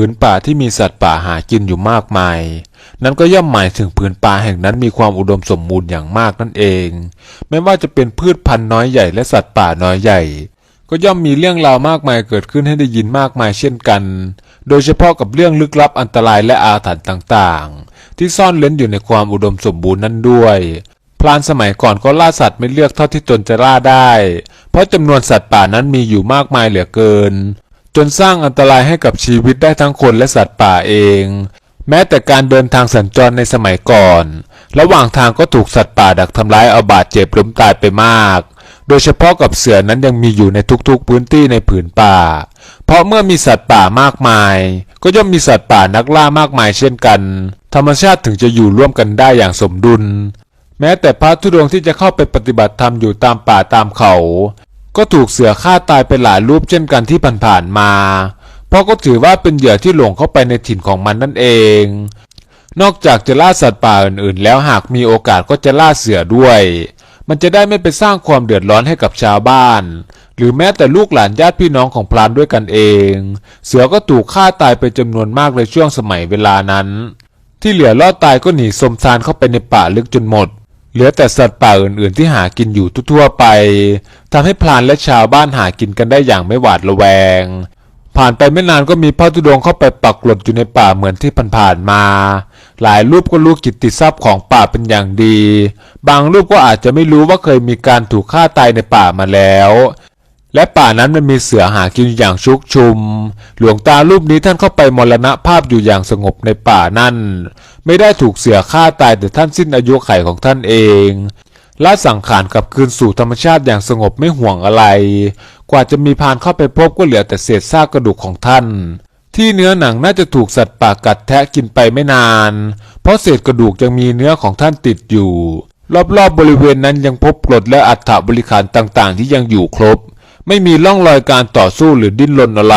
ืนป่าที่มีสัตว์ป่าหากินอยู่มากมาย นั้นก็ย่อมหมายถึงผืนป่าแห่งนั้นมีความอุดมสมบูรณ์อย่างมากนั่นเอง ไม่ว่าจะเป็นพืชพันธุ์น้อยใหญ่และสัตว์ป่าน้อยใหญ่ ก็ย่อมมีเรื่องราวมากมายเกิดขึ้นให้ได้ยินมากมายเช่นกัน โดยเฉพาะกับเรื่องลึกลับอันตรายและอาถรรพ์ต่างๆ ที่ซ่อนเร้นอยู่ในความอุดมสมบูรณ์นั้นด้วยพรานสมัยก่อนก็ล่าสัตว์ไม่เลือกเท่าที่ตนจะล่าได้ เพราะจำนวนสัตว์ป่านั้นมีอยู่มากมายเหลือเกิน จนสร้างอันตรายให้กับชีวิตได้ทั้งคนและสัตว์ป่าเอง แม้แต่การเดินทางสัญจรในสมัยก่อน ระหว่างทางก็ถูกสัตว์ป่าดักทำร้ายเอาบาดเจ็บล้มตายไปมาก โดยเฉพาะกับเสือนั้นยังมีอยู่ในทุกๆพื้นที่ในผืนป่า เพราะเมื่อมีสัตว์ป่ามากมาย ก็ย่อมมีสัตว์ป่านักล่ามากมายเช่นกัน ธรรมชาติถึงจะอยู่ร่วมกันได้อย่างสมดุล แม้แต่พระธุดงค์ที่จะเข้าไปปฏิบัติธรรมอยู่ตามป่าตามเขา ก็ถูกเสือฆ่าตายไปหลายรูปเช่นกันที่ผ่านๆมา เพราะก็ถือว่าเป็นเหยื่อที่หลงเข้าไปในถิ่นของมันนั่นเอง นอกจากจะล่าสัตว์ป่าอื่นๆ แล้วหากมีโอกาสก็จะล่าเสือด้วย มันจะได้ไม่ไปสร้างความเดือดร้อนให้กับชาวบ้าน หรือแม้แต่ลูกหลานญาติพี่น้องของพรานด้วยกันเอง เสือก็ถูกฆ่าตายไปจำนวนมากในช่วงสมัยเวลานั้น ที่เหลือรอดตายก็หนีสมซานเข้าไปในป่าลึกจนหมด เหลือแต่สัตว์ป่าอื่น ๆ ที่หากินอยู่ทั่วๆไปทำให้พลานและชาวบ้านหากินกันได้อย่างไม่หวาดระแวง ผ่านไปไม่นานก็มีพระธุดงเข้าไปปักหลดอยู่ในป่าเหมือนที่ผ่านๆมา หลายรูปก็รู้กิตติทรัพย์ของป่าเป็นอย่างดี บางรูปก็อาจจะไม่รู้ว่าเคยมีการถูกฆ่าตายในป่ามาแล้ว และป่านั้นมันมีเสือหากินอยู่อย่างชุกชุม หลวงตารูปนี้ท่านเข้าไปมรณภาพอยู่อย่างสงบในป่านั่น ไม่ได้ถูกเสือฆ่าตายแต่ท่านสิ้นอายุไขของท่านเองละสังขารกลับคืนสู่ธรรมชาติอย่างสงบไม่ห่วงอะไร กว่าจะมีพานเข้าไปพบก็เหลือแต่เศษซากกระดูกของท่าน ที่เนื้อหนังน่าจะถูกสัตว์ป่ากัดแทะกินไปไม่นาน เพราะเศษกระดูกยังมีเนื้อของท่านติดอยู่ รอบๆบบริเวณนั้นยังพบกรดและอัฐบริขารต่างๆ ที่ยังอยู่ครบ ไม่มีร่องรอยการต่อสู้หรือดิ้นรนอะไร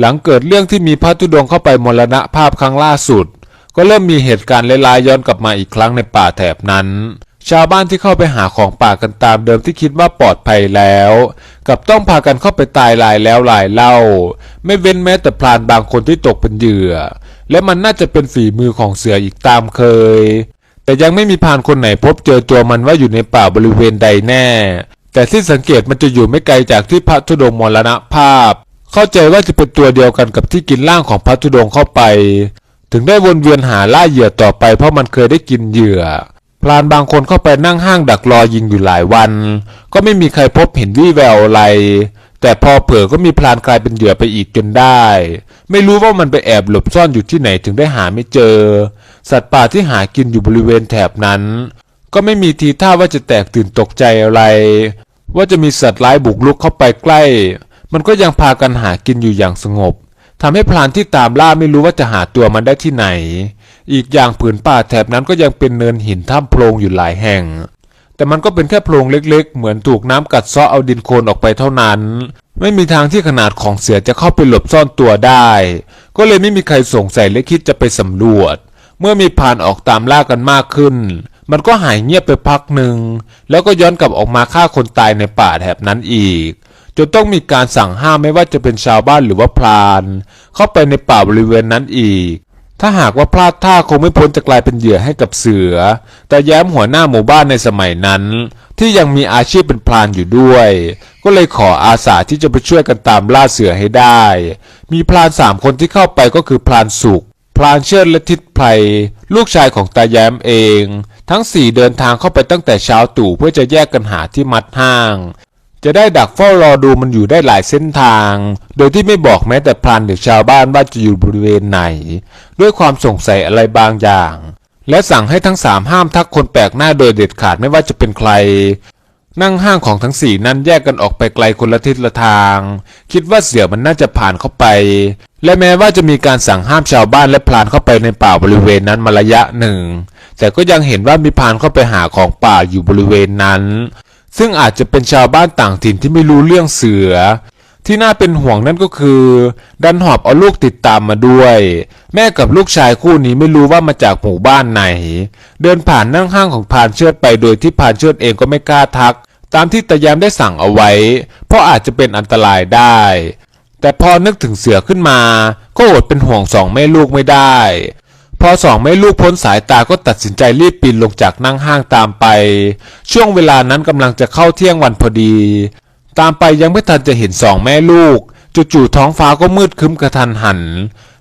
หลังเกิดเรื่องที่มีพระธุดงเข้าไปมรณภาพครั้งล่าสุด ก็เริ่มมีเหตุการณ์ร้ายย้อนกลับมาอีกครั้งในป่าแถบนั้น ชาวบ้านที่เข้าไปหาของป่ากันตามเดิมที่คิดว่าปลอดภัยแล้ว กับต้องพากันเข้าไปตายลายแล้วหลายเล่า ไม่เว้นแม้แต่พรานบางคนที่ตกเป็นเหยื่อ และมันน่าจะเป็นฝีมือของเสืออีกตามเคยแต่ยังไม่มีพานคนไหนพบเจอตัวมันว่าอยู่ในป่าบริเวณใดแน่ แต่ที่สังเกตมันจะอยู่ไม่ไกลจากที่พระธุดงมรณภาพ เข้าใจว่าจะเป็นตัวเดียวกันกับที่กินร่างของพระธุดงเข้าไป ถึงได้วนเวียนหาล่าเหยื่อต่อไปเพราะมันเคยได้กินเหยื่อพรานบางคนเข้าไปนั่งห้างดักรอยิงอยู่หลายวัน ก็ไม่มีใครพบเห็นวี่แววอะไร แต่พอเผลอก็มีพรานกลายเป็นเหยื่อไปอีกจนได้ ไม่รู้ว่ามันไปแอบหลบซ่อนอยู่ที่ไหนถึงได้หาไม่เจอ สัตว์ป่าที่หากินอยู่บริเวณแถบนั้น ก็ไม่มีทีท่าว่าจะแตกตื่นตกใจอะไร ว่าจะมีสัตว์ร้ายบุกรุกเข้าไปใกล้ มันก็ยังพากันหากินอยู่อย่างสงบทำให้พรานที่ตามล่าไม่รู้ว่าจะหาตัวมันได้ที่ไหน อีกอย่างผืนป่าแถบนั้นก็ยังเป็นเนินหินถ้ำโพรงอยู่หลายแห่ง แต่มันก็เป็นแค่โพรงเล็กๆ เหมือนถูกน้ำกัดเซาะเอาดินโคลนออกไปเท่านั้น ไม่มีทางที่ขนาดของเสือจะเข้าไปหลบซ่อนตัวได้ ก็เลยไม่มีใครสงสัยและคิดจะไปสำรวจ เมื่อมีพานออกตามล่ากันมากขึ้น มันก็หายเงียบไปพักหนึ่ง แล้วก็ย้อนกลับออกมาฆ่าคนตายในป่าแถบนั้นอีก จนต้องมีการสั่งห้ามไม่ว่าจะเป็นชาวบ้านหรือว่าพราน เข้าไปในป่าบริเวณนั้นอีก ถ้าหากว่าพลาดท่าคงไม่พ้นจะกลายเป็นเหยื่อให้กับเสือ แต่แย้มหัวหน้าหมู่บ้านในสมัยนั้น ที่ยังมีอาชีพเป็นพรานอยู่ด้วย ก็เลยขออาสาที่จะไปช่วยกันตามล่าเสือให้ได้ มีพรานสามคนที่เข้าไปก็คือพรานสุข พรานเชิดและทิศไพรลูกชายของตาแย้มเอง ทั้งสี่เดินทางเข้าไปตั้งแต่เช้าตู่เพื่อจะแยกกันหาที่มัดห้าง จะได้ดักเฝ้ารอดูมันอยู่ได้หลายเส้นทาง โดยที่ไม่บอกแม้แต่พรานหรือชาวบ้านว่าจะอยู่บริเวณไหน ด้วยความสงสัยอะไรบางอย่าง และสั่งให้ทั้งสามห้ามทักคนแปลกหน้าโดยเด็ดขาดไม่ว่าจะเป็นใคร นั่งห้างของทั้งสี่นั้นแยกกันออกไปไกลคนละทิศละทาง คิดว่าเสือมันน่าจะผ่านเข้าไป และแม้ว่าจะมีการสั่งห้ามชาวบ้านและพลานเข้าไปในป่าบริเวณนั้นมาระยะหนึ่ง แต่ก็ยังเห็นว่ามีพรานเข้าไปหาของป่าอยู่บริเวณนั้น ซึ่งอาจจะเป็นชาวบ้านต่างถิ่นที่ไม่รู้เรื่องเสือ ที่น่าเป็นห่วงนั่นก็คือ ดันหอบเอาลูกติดตามมาด้วย แม่กับลูกชายคู่นี้ไม่รู้ว่ามาจากหมู่บ้านไหน เดินผ่านนั่งห้างของพานเชิดไปโดยที่พานเชิดเองก็ไม่กล้าทัก ตามที่ตาแยมได้สั่งเอาไว้ เพราะอาจจะเป็นอันตรายได้ แต่พอนึกถึงเสือขึ้นมา ก็อดเป็นห่วงสองแม่ลูกไม่ได้ พอสองแม่ลูกพ้นสายตาก็ตัดสินใจรีบปีนลงจากนั่งห้างตามไป ช่วงเวลานั้นกำลังจะเข้าเที่ยงวันพอดี ตามไปยังไม่ทันจะเห็นสองแม่ลูก จู่ๆท้องฟ้าก็มืดครึ้มกระทันหัน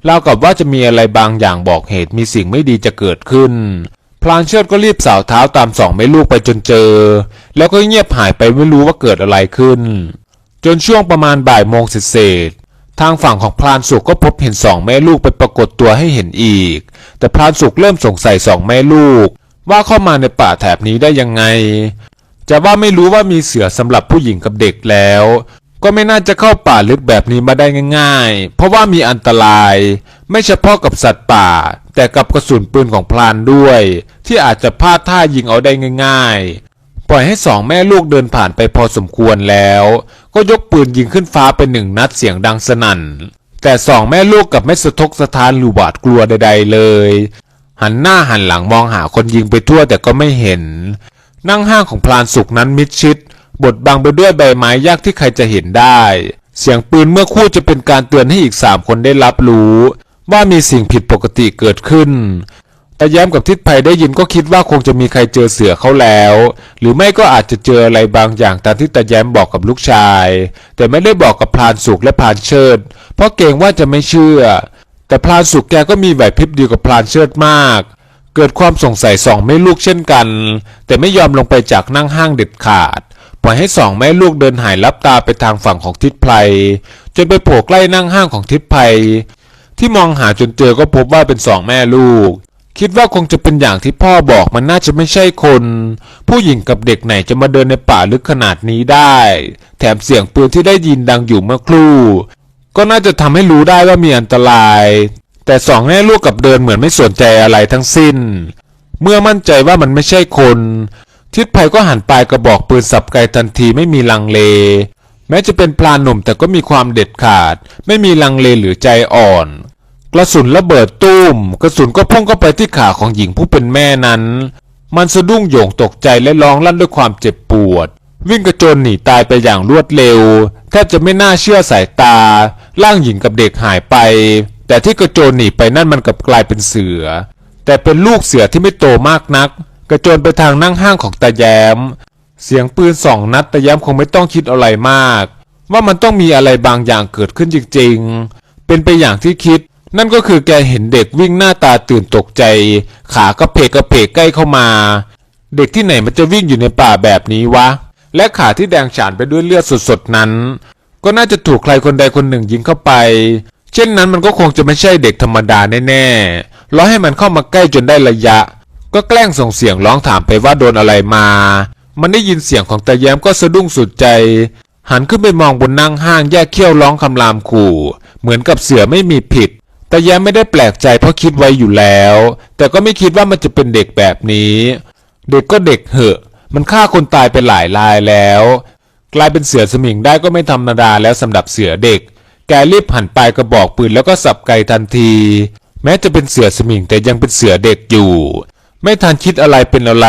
รากับว่าจะมีอะไรบางอย่างบอกเหตุมีสิ่งไม่ดีจะเกิดขึ้น พลานเชิดก็รีบสาวเท้าตามสองแม่ลูกไปจนเจอ แล้วก็เงียบหายไปไม่รู้ว่าเกิดอะไรขึ้น จนช่วงประมาณบ่ายโมงเศษทางฝั่งของพลานสุขก็พบเห็นสองแม่ลูกไปปรากฏตัวให้เห็นอีก แต่พลานสุขเริ่มสงสัยสองแม่ลูก ว่าเข้ามาในป่าแถบนี้ได้ยังไง จะว่าไม่รู้ว่ามีเสือสำหรับผู้หญิงกับเด็กแล้ว ก็ไม่น่าจะเข้าป่าลึกแบบนี้มาได้ง่าย ๆ เพราะว่ามีอันตราย ไม่เฉพาะกับสัตว์ป่า แต่กับกระสุนปืนของพลานด้วย ที่อาจจะพลาดท่ายิงเอาได้ง่าย ๆ ปล่อยให้สองแม่ลูกเดินผ่านไปพอสมควรแล้ว ก็ยกปืนยิงขึ้นฟ้าไปหนึ่งนัดเสียงดังสนั่น แต่สองแม่ลูกกับไม่สะทกสะท้านหรือหวาดกลัวใด ๆ เลย หันหน้าหันหลังมองหาคนยิงไปทั่วแต่ก็ไม่เห็น นั่งห้างของพลานสุกนั้นมิดชิด บดบังไปด้วยใบไม้ยากที่ใครจะเห็นได้ เสียงปืนเมื่อคู่จะเป็นการเตือนให้อีกสามคนได้รับรู้ ว่ามีสิ่งผิดปกติเกิดขึ้น แต่แย้มกับทิศภัยได้ยินก็คิดว่าคงจะมีใครเจอเสือเขาแล้ว หรือไม่ก็อาจจะเจออะไรบางอย่างตามที่ตาแย้มบอกกับลูกชาย แต่ไม่ได้บอกกับพลานสุกและพลานเชิด เพราะเกรงว่าจะไม่เชื่อ แต่พลานสุกแกก็มีไหวพริบดีกว่าพลานเชิดมาก เกิดความสงสัยสองแม่ลูกเช่นกัน แต่ไม่ยอมลงไปจากนั่งห้างเด็ดขาด ปล่อยให้สองแม่ลูกเดินหายลับตาไปทางฝั่งของทิศไพรจนไปโผล่ใกล้นั่งห้างของทิศไพรที่มองหาจนเจอก็พบว่าเป็นสองแม่ลูก คิดว่าคงจะเป็นอย่างที่พ่อบอกมันน่าจะไม่ใช่คน ผู้หญิงกับเด็กไหนจะมาเดินในป่าลึกขนาดนี้ได้ แถมเสียงปืนที่ได้ยินดังอยู่เมื่อครู่ ก็น่าจะทำให้รู้ได้ว่ามีอันตราย แต่สองแม่ลูกกับเดินเหมือนไม่สนใจอะไรทั้งสิ้น เมื่อมั่นใจว่ามันไม่ใช่คน ทิศภัยก็หันปลายกระบอกปืนสับไกลทันทีไม่มีลังเล แม้จะเป็นพลานหนุ่มแต่ก็มีความเด็ดขาด ไม่มีลังเลหรือใจอ่อน กระสุนระเบิดตุ้ม กระสุนก็พุ่งเข้าไปที่ขาของหญิงผู้เป็นแม่นั้น มันสะดุ้งโยงตกใจและร้องลั่นด้วยความเจ็บปวด วิ่งกระโจนหนีตายไปอย่างรวดเร็วแทบจะไม่น่าเชื่อสายตา ร่างหญิงกับเด็กหายไป แต่ที่กระโจนหนีไปนั่นมันกลับกลายเป็นเสือ แต่เป็นลูกเสือที่ไม่โตมากนัก กระโจนไปทางนั่งห้างของตาแย้ม เสียงปืนสองนัดตาแย้มคงไม่ต้องคิดอะไรมาก ว่ามันต้องมีอะไรบางอย่างเกิดขึ้นจริงๆ เป็นไปอย่างที่คิด นั่นก็คือแกเห็นเด็กวิ่งหน้าตาตื่นตกใจ ขากระเพกกระเพกใกล้เข้ามา เด็กที่ไหนมันจะวิ่งอยู่ในป่าแบบนี้วะ และขาที่แดงฉานไปด้วยเลือดสดๆนั้น ก็น่าจะถูกใครคนใดคนหนึ่งยิงเข้าไป เช่นนั้นมันก็คงจะไม่ใช่เด็กธรรมดาแน่ๆรอให้มันเข้ามาใกล้จนได้ระยะ ก็แกล้งส่งเสียงร้องถามไปว่าโดนอะไรมา มันได้ยินเสียงของตาแย้มก็สะดุ้งสุดใจ หันขึ้นไปมองบนนั่งห้างแยกเขี้ยวร้องคำรามขู่ เหมือนกับเสือไม่มีผิดแต่แย้มไม่ได้แปลกใจเพราะคิดไว้อยู่แล้ว แต่ก็ไม่คิดว่ามันจะเป็นเด็กแบบนี้ เด็กก็เด็กเหอะ มันฆ่าคนตายไปหลายรายแล้ว กลายเป็นเสือสมิงได้ก็ไม่ธรรมดาแล้วสำหรับเสือเด็ก แกรีบหันปลายกระบอกปืนแล้วก็สับไกทันที แม้จะเป็นเสือสมิงแต่ยังเป็นเสือเด็กอยู่ ไม่ทันคิดอะไรเป็นอะไร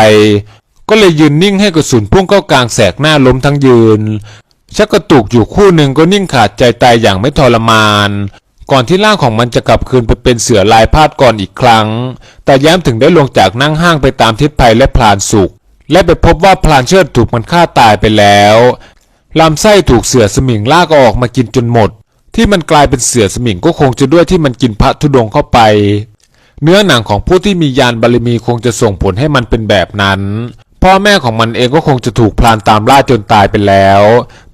ก็เลยยืนนิ่งให้กระสุนพุ่งเข้ากลางแสกหน้าล้มทั้งยืน ชักกระตุกอยู่คู่หนึ่งก็นิ่งขาดใจตายอย่างไม่ทรมาน ก่อนที่ร่างของมันจะกลับคืนไปเป็นเสือลายพาดก่อนอีกครั้ง แต่แย้มถึงได้ลงจากนั่งห้างไปตามทิศภัยและพลานสุข และไปพบว่าพลานเชิดถูกมันฆ่าตายไปแล้วลำไส้ถูกเสือสมิงลากออกมากินจนหมด ที่มันกลายเป็นเสือสมิงก็คงจะด้วยที่มันกินพระธุดงเข้าไป เนื้อหนังของผู้ที่มียานบารมีคงจะส่งผลให้มันเป็นแบบนั้น พ่อแม่ของมันเองก็คงจะถูกพลานตามล่าจนตายไปแล้ว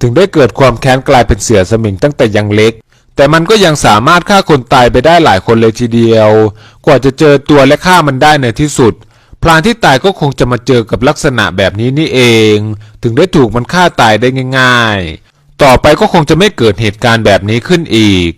ถึงได้เกิดความแค้นกลายเป็นเสือสมิงตั้งแต่ยังเล็ก แต่มันก็ยังสามารถฆ่าคนตายไปได้หลายคนเลยทีเดียว กว่าจะเจอตัวและฆ่ามันได้ในที่สุดพลานที่ตายก็คงจะมาเจอกับลักษณะแบบนี้นี่เอง ถึงได้ถูกมันฆ่าตายได้ง่าย ๆ ต่อไปก็คงจะไม่เกิดเหตุการณ์แบบนี้ขึ้นอีก